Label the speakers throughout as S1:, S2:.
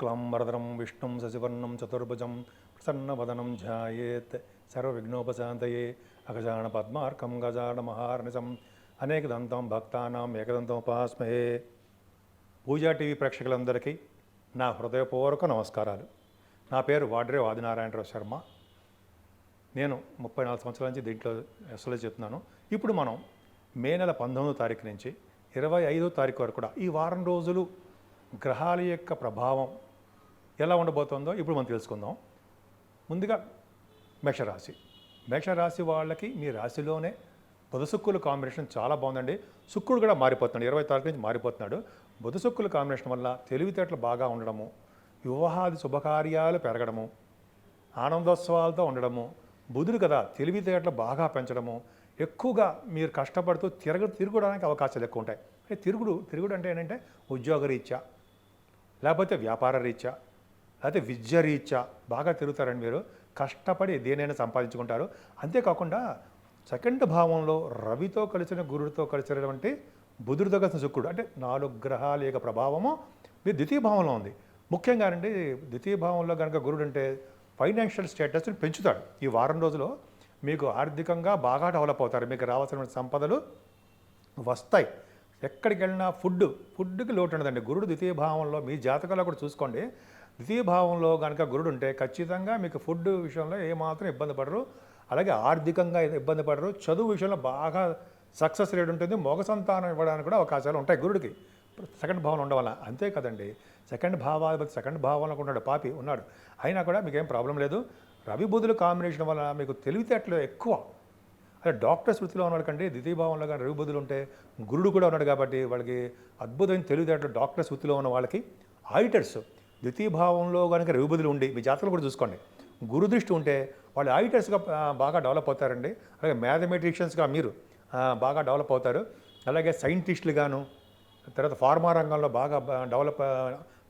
S1: శుక్లాంబరధరం విష్ణుం శశివర్ణం చతుర్భుజం ప్రసన్నవదనం ధ్యాయేత్ సర్వవిఘ్నోపశాంతయే అగజాన పద్మార్కం గజాన మహార్నిజం అనేక దంతం భక్తానాం ఏకదంతోపాస్మహే. పూజా టీవీ ప్రేక్షకులందరికీ నా హృదయపూర్వక నమస్కారాలు. నా పేరు వాడ్రే ఆదినారాయణరావు శర్మ. నేను ముప్పై నాలుగు సంవత్సరాల నుంచి దీంట్లో అసలు చెప్తున్నాను. ఇప్పుడు మనం మే నెల పంతొమ్మిదో తారీఖు నుంచి ఇరవై ఐదో తారీఖు వరకు కూడా ఈ వారం రోజులు గ్రహాల యొక్క ప్రభావం ఎలా ఉండబోతుందో ఇప్పుడు మనం తెలుసుకుందాం. ముందుగా మేషరాశి. మేషరాశి వాళ్ళకి మీ రాశిలోనే బుధ శుక్కుల కాంబినేషన్ చాలా బాగుందండి. శుక్రుడు కూడా మారిపోతున్నాడు. ఇరవై తారీఖు నుంచి మారిపోతున్నాడు. బుధ శుక్కుల కాంబినేషన్ వల్ల తెలివితేటలు బాగా ఉండడము వివాహాది శుభకార్యాలు పెరగడము ఆనందోత్సవాలతో ఉండడము బుధుడు కదా తెలివితేటలు బాగా పెంచడము ఎక్కువగా మీరు కష్టపడుతూ తిరగ తిరగడానికి అవకాశాలు ఎక్కువ ఉంటాయి. అంటే తిరుగుడు తిరుగుడు అంటే ఏంటంటే ఉద్యోగ రీత్యా లేకపోతే వ్యాపార రీత్యా లేకపోతే విద్య రీత్యా బాగా తిరుగుతారండి మీరు కష్టపడి దేనైనా సంపాదించుకుంటారు. అంతేకాకుండా సెకండ్ భావంలో రవితో కలిసిన గురుడితో కలిసినటువంటి బుధుడితో కలిసిన శుక్రుడు అంటే నాలుగు గ్రహాల యొక్క ప్రభావము మీ ద్వితీయ భావంలో ఉంది. ముఖ్యంగా అండి ద్వితీయ భావంలో కనుక గురుడు అంటే ఫైనాన్షియల్ స్టేటస్ని పెంచుతాడు. ఈ వారం రోజులో మీకు ఆర్థికంగా బాగా డెవలప్ అవుతారు. మీకు రావాల్సిన సంపదలు వస్తాయి. ఎక్కడికి వెళ్ళినా ఫుడ్ ఫుడ్కి లోటు ఉండదండి. గురుడు ద్వితీయ భావంలో మీ జాతకంలో కూడా చూసుకోండి. ద్వితీయ భావంలో కనుక గురుడు ఉంటే ఖచ్చితంగా మీకు ఫుడ్ విషయంలో ఏమాత్రం ఇబ్బంది పడరు. అలాగే ఆర్థికంగా ఇబ్బంది పడరు. చదువు విషయంలో బాగా సక్సెస్ రేట్ ఉంటుంది. మొగ సంతానం ఇవ్వడానికి కూడా అవకాశాలు ఉంటాయి గురుడికి. సెకండ్ భావన ఉండవల అంతే కదండి. సెకండ్ భావాధిపతి సెకండ్ భావంలో ఉన్నాడు పాపి ఉన్నాడు. అయినా కూడా మీకేం ప్రాబ్లం లేదు. రవి బుధుల కాంబినేషన్ వల్ల మీకు తెలివితేటలు ఎక్కువ. అదే డాక్టర్స్ వృత్తిలో ఉన్నాడు కండి. ద్వితీయ భావంలో కానీ రవి బుధులు ఉంటే గురుడు కూడా ఉన్నాడు కాబట్టి వాళ్ళకి అద్భుతమైన తెలివితేటలు డాక్టర్స్ వృత్తిలో ఉన్న వాళ్ళకి. ఆడిటర్స్ ద్వితీయ భావంలో కనుక రవి ఉండి మీ జాతరలు కూడా చూసుకోండి. గురు దృష్టి ఉంటే వాళ్ళు ఆడిటర్స్గా బాగా డెవలప్ అవుతారండి. అలాగే మ్యాథమెటిషియన్స్గా మీరు బాగా డెవలప్ అవుతారు. అలాగే సైంటిస్టులుగాను తర్వాత ఫార్మా రంగంలో బాగా డెవలప్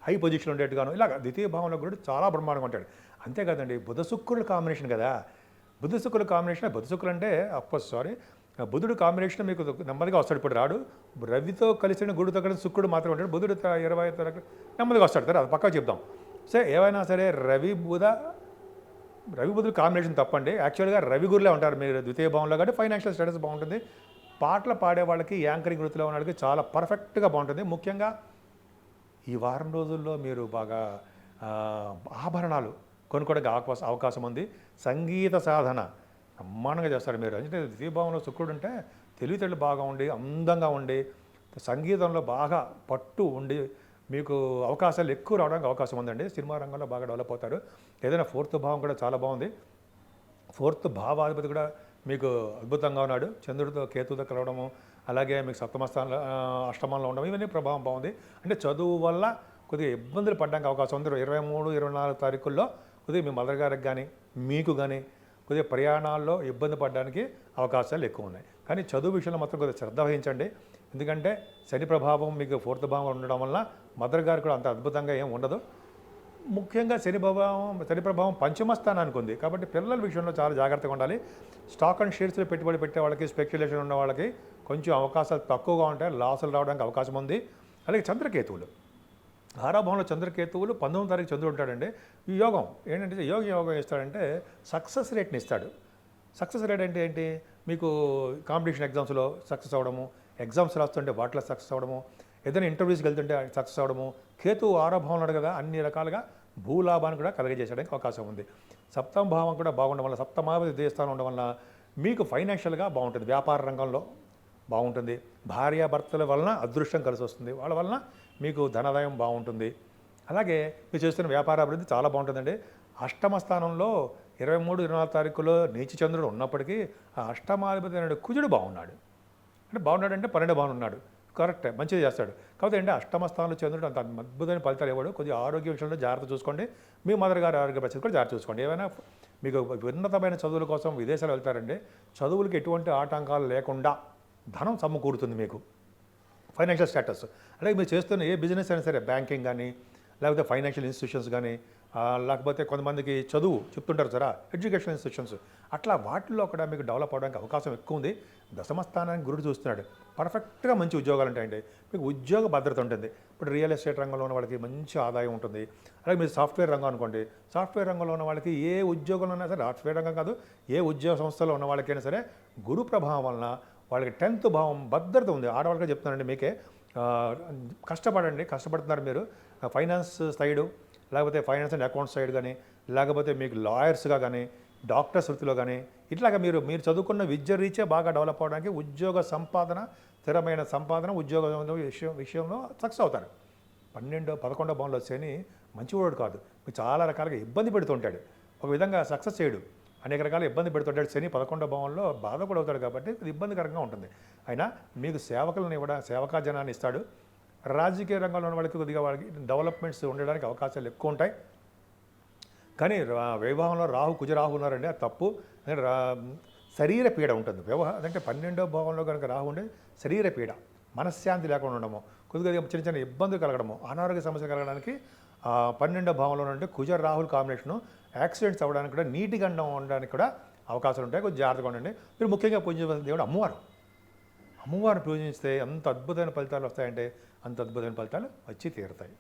S1: హై పొజిషన్ ఉండేట్టుగాను ఇలాగ ద్వితీయ భావంలో గురుడు చాలా బ్రహ్మాండంగా ఉంటాడు. అంతేకాదండి బుధ శుక్రుల కాంబినేషన్ కదా. బుధ శుక్రుల కాంబినేషన్ బుధ శుక్రులు అంటే అఫ్కోర్స్ సారీ బుధుడు కాంబినేషన్ మీకు నెమ్మదిగా వస్తాడు. ఇప్పుడు రాడు రవితో కలిసిన గుడి తగ్గడం శుక్రుడు మాత్రమే ఉంటాడు. బుధుడు ఇరవై తరగతి నెమ్మదిగా వస్తాడు. సరే అది పక్కా చెప్దాం. సరే ఏవైనా సరే రవి బుధ రవి బుధుడు కాంబినేషన్ తప్పండి. యాక్చువల్గా రవి గురులే ఉంటారు. మీరు ద్వితీయ భావంలో కాబట్టి ఫైనాన్షియల్ స్టేటస్ బాగుంటుంది. పాటలు పాడే వాళ్ళకి యాంకరింగ్ వృత్తిలో ఉన్న వాళ్ళకి చాలా పర్ఫెక్ట్గా బాగుంటుంది. ముఖ్యంగా ఈ వారం రోజుల్లో మీరు బాగా ఆభరణాలు కొనుక్కోవడానికి అవకాశం అవకాశం ఉంది. సంగీత సాధన బ్రహ్మాండంగా చేస్తారు మీరు. అంటే ద్వితీయభావంలో శుక్రుడు అంటే తెలివితేళ్ళు బాగా ఉండి అందంగా ఉండి సంగీతంలో బాగా పట్టు ఉండి మీకు అవకాశాలు ఎక్కువ రావడానికి అవకాశం ఉందండి. సినిమా రంగంలో బాగా డెవలప్ అవుతారు. ఏదైనా ఫోర్త్ భావం కూడా చాలా బాగుంది. ఫోర్త్ భావాధిపతి కూడా మీకు అద్భుతంగా ఉన్నాడు. చంద్రుడితో కేతుతో కలవడము అలాగే మీకు సప్తమ స్థానంలో అష్టమంలో ఉండడం ఇవన్నీ ప్రభావం బాగుంది. అంటే చదువు వల్ల కొద్దిగా ఇబ్బందులు పడడానికి అవకాశం ఉంది. ఇరవై మూడు ఇరవై నాలుగు తారీఖుల్లో కొద్దిగా మీ మదర్ గారికి కానీ మీకు కానీ కొద్దిగా ప్రయాణాల్లో ఇబ్బంది పడడానికి అవకాశాలు ఎక్కువ ఉన్నాయి. కానీ చదువు విషయంలో మాత్రం కొద్దిగా శ్రద్ధ వహించండి. ఎందుకంటే శని ప్రభావం మీకు ఫోర్త్ భావం ఉండడం వల్ల మదర్ గారు కూడా అంత అద్భుతంగా ఏం ఉండదు. ముఖ్యంగా శని ప్రభావం శని ప్రభావం పంచమ స్థానానికి ఉంది. కాబట్టి పిల్లల విషయంలో చాలా జాగ్రత్తగా ఉండాలి. స్టాక్ అండ్ షేర్స్లో పెట్టుబడి పెట్టే వాళ్ళకి స్పెక్యులేషన్ ఉన్న వాళ్ళకి కొంచెం అవకాశాలు తక్కువగా ఉంటాయి లాసులు రావడానికి అవకాశం ఉంది. అలాగే చంద్రకేతువులు. ఆరాభంలో చంద్రకేతువులు పంతొమ్మిది తారీఖు చంద్రుడు ఉంటాడండి. ఈ యోగం ఏంటంటే యోగ యోగం ఇస్తాడంటే సక్సెస్ రేట్ని ఇస్తాడు. సక్సెస్ రేట్ అంటే ఏంటి? మీకు కాంపిటీషన్ ఎగ్జామ్స్లో సక్సెస్ అవ్వడము ఎగ్జామ్స్ రాస్తుంటే వాటిలో సక్సెస్ అవ్వడము ఏదైనా ఇంటర్వ్యూస్కి వెళ్తుంటే సక్సెస్ అవ్వడము. కేతు ఆరాభావం కదా అన్ని రకాలుగా భూలాభాన్ని కూడా కలగజేసడానికి అవకాశం ఉంది. సప్తమ భావం కూడా బాగుండడం వల్ల సప్తమావతి దేవస్థానం ఉండడం వల్ల మీకు ఫైనాన్షియల్గా బాగుంటుంది. వ్యాపార రంగంలో బాగుంటుంది. భార్యాభర్తల వలన అదృష్టం కలిసి వస్తుంది. వాళ్ళ వలన మీకు ధనాదాయం బాగుంటుంది. అలాగే మీరు చేస్తున్న వ్యాపార అభివృద్ధి చాలా బాగుంటుందండి. అష్టమ స్థానంలో ఇరవై మూడు ఇరవై నాలుగు తారీఖులో నీచి చంద్రుడు ఉన్నప్పటికీ ఆ అష్టమాధిపతి అనే కుజుడు బాగున్నాడు. అంటే బాగున్నాడు అంటే పన్నెండు బాగున్నాడు. కరెక్ట్ మంచిది చేస్తాడు. కాకపోతే ఏంటంటే అష్టమ స్థానంలో చంద్రుడు అంత అద్భుతమైన ఫలితాలు ఇవ్వడు. కొద్దిగా ఆరోగ్య విషయంలో జాగ్రత్త చూసుకోండి. మీ మదర్ గారి ఆరోగ్య పరిస్థితి కూడా జాగ్రత్త చూసుకోండి. ఏమైనా మీకు ఉన్నతమైన చదువుల కోసం విదేశాలు వెళ్తారండి చదువులకి ఎటువంటి ఆటంకాలు లేకుండా ధనం సమకూరుతుంది మీకు. Financial status. అలాగే మీరు చేస్తున్న ఏ బిజినెస్ అయినా సరే బ్యాంకింగ్ కానీ లేకపోతే ఫైనాన్షియల్ ఇన్స్టిట్యూషన్స్ కానీ లేకపోతే కొంతమందికి చదువు చెప్తుంటారు సరా ఎడ్యుకేషన్ ఇన్స్టిట్యూషన్స్. అట్లా వాటిల్లో కూడా మీకు డెవలప్ అవడానికి అవకాశం ఎక్కువ ఉంది. దశమ స్థానానికి గురుడు చూస్తున్నాడు. పర్ఫెక్ట్గా మంచి ఉద్యోగాలు ఉంటాయండి. మీకు ఉద్యోగ భద్రత ఉంటుంది. ఇప్పుడు రియల్ ఎస్టేట్ రంగంలో ఉన్న వాళ్ళకి మంచి ఆదాయం ఉంటుంది. అలాగే మీరు సాఫ్ట్వేర్ రంగం అనుకోండి. సాఫ్ట్వేర్ రంగంలో ఉన్న వాళ్ళకి ఏ ఉద్యోగంలో ఉన్నా సరే సాఫ్ట్వేర్ రంగం కాదు ఏ ఉద్యోగ సంస్థలో ఉన్న వాళ్ళకైనా సరే గురు ప్రభావం వలన వాళ్ళకి టెన్త్ భావం భద్రత ఉంది. ఆడవాళ్ళకి చెప్తున్నానండి మీకే. కష్టపడండి కష్టపడుతున్నారు మీరు. ఫైనాన్స్ సైడు లేకపోతే ఫైనాన్స్ అండ్ అకౌంట్స్ సైడ్ కానీ లేకపోతే మీకు లాయర్స్గా కానీ డాక్టర్స్ వృత్తిలో కానీ ఇట్లాగా మీరు మీరు చదువుకున్న విద్య రీచే బాగా డెవలప్ అవడానికి ఉద్యోగ సంపాదన స్థిరమైన సంపాదన ఉద్యోగ విషయం విషయంలో సక్సెస్ అవుతారు. పన్నెండో పదకొండో భావంలో శని మంచివాడు కాదు. మీకు చాలా రకాలుగా ఇబ్బంది పెడుతుంటాడు ఒక విధంగా సక్సెస్ చేయడు. అనేక రకాల ఇబ్బంది పెడుతుంటాడు. శని పదకొండో భావంలో బాధ కూడా అవుతాడు కాబట్టి ఇది ఇబ్బందికరంగా ఉంటుంది. అయినా మీకు సేవకులను ఇవ్వడం సేవకా జనాన్ని ఇస్తాడు. రాజకీయ రంగంలో ఉన్న వాళ్ళకి కొద్దిగా వాళ్ళకి డెవలప్మెంట్స్ ఉండడానికి అవకాశాలు ఎక్కువ ఉంటాయి. కానీ వివాహంలో రాహు కుజరాహు ఉన్నారండి. అది తప్పు. రా శరీర పీడ ఉంటుంది. వ్యవహారం అంటే పన్నెండో భావంలో కనుక రాహు ఉండే శరీర పీడ మనశ్శాంతి లేకుండా ఉండడము కొద్దిగా చిన్న చిన్న ఇబ్బందులు కలగడము అనారోగ్య సమస్యలు కలగడానికి పన్నెండో భావంలో ఉంటే కుజ రాహుల్ కాంబినేషను యాక్సిడెంట్స్ అవ్వడానికి కూడా నీటి గండం ఉండడానికి కూడా అవకాశాలు ఉంటాయి. కొంచెం జాగ్రత్తగా ఉండండి. మీరు ముఖ్యంగా పూజించవలసిన దేవుడు అమ్మవారు. అమ్మవారిని పూజిస్తే ఎంత అద్భుతమైన ఫలితాలు వస్తాయంటే అంత అద్భుతమైన ఫలితాలు వచ్చి తీరుతాయి.